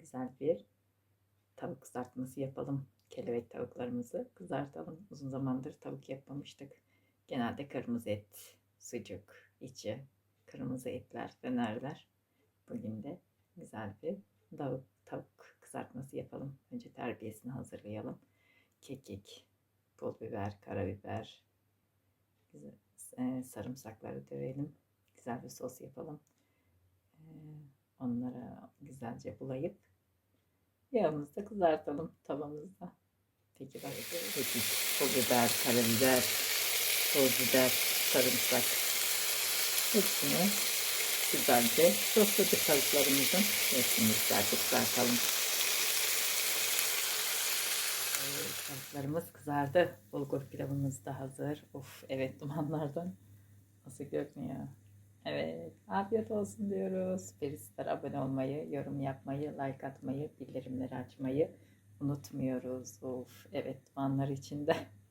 güzel bir tavuk kızartması yapalım. Kelebek tavuklarımızı kızartalım. Uzun zamandır tavuk yapmamıştık. Genelde kırmızı et, sucuk, içi, kırmızı etler, dönerler. Bugün de güzel bir tavuk, tavuk kızartması yapalım. Önce terbiyesini hazırlayalım. Kekik, pul biber, karabiber, güzel, e, sarımsakları dövelim. Güzel bir sos yapalım. E, onlara güzelce bulayıp yağımızda kızartalım tavamızda. Peki başka kekik, pul biber, karabiber, toz biber, sarımsak hepsini güzelce sosladık tavuklarımızın hepsini güzelce kızartalım. Tavuklarımız kızardı. Bulgur pilavımız da hazır. Of evet dumanlardan nasıl görünüyor. Afiyet olsun diyoruz. Ferisler abone olmayı, yorum yapmayı, like atmayı, bildirimleri açmayı unutmuyoruz. Of evet dumanlar içinde